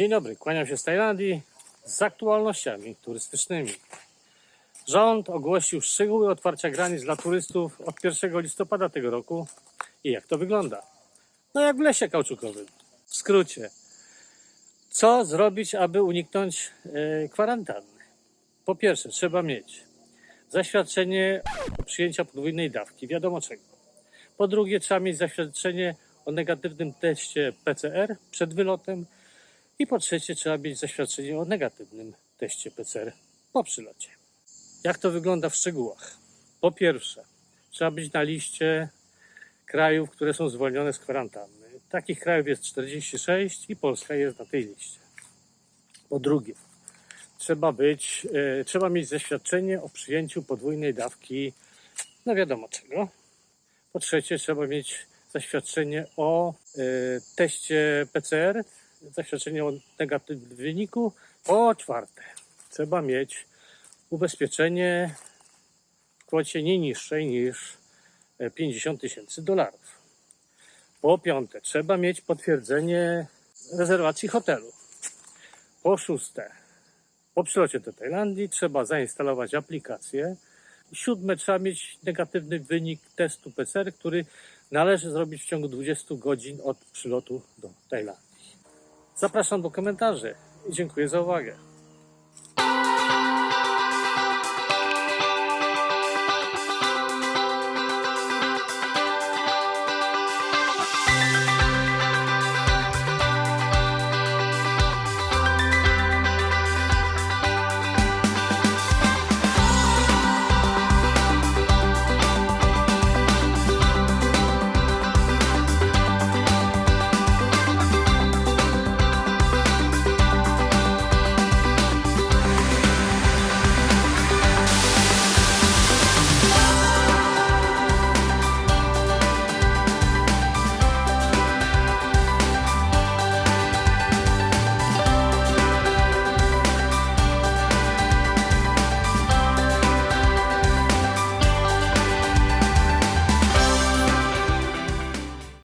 Dzień dobry, kłaniam się z Tajlandii z aktualnościami turystycznymi. Rząd ogłosił szczegóły otwarcia granic dla turystów od 1 listopada tego roku. I jak to wygląda? No jak w lesie kauczukowym. W skrócie, co zrobić, aby uniknąć e, kwarantanny? Po pierwsze, trzeba mieć zaświadczenie o przyjęcia podwójnej dawki, wiadomo czego. Po drugie, trzeba mieć zaświadczenie o negatywnym teście PCR przed wylotem. I po trzecie, trzeba mieć zaświadczenie o negatywnym teście PCR po przylocie. Jak to wygląda w szczegółach? Po pierwsze, trzeba być na liście krajów, które są zwolnione z kwarantanny. Takich krajów jest 46 i Polska jest na tej liście. Po drugie, trzeba być, e, trzeba mieć zaświadczenie o przyjęciu podwójnej dawki, no wiadomo czego. Po trzecie, trzeba mieć zaświadczenie o e, teście PCR, zaświadczenie o negatywnym wyniku. Po czwarte, trzeba mieć ubezpieczenie w kwocie nie niższej niż e, 50 tysięcy dolarów. Po piąte, trzeba mieć potwierdzenie rezerwacji hotelu. Po szóste, po przylocie do Tajlandii trzeba zainstalować aplikację. Siódme, trzeba mieć negatywny wynik testu PCR, który należy zrobić w ciągu 20 godzin od przylotu do Tajlandii. Zapraszam do komentarzy i dziękuję za uwagę.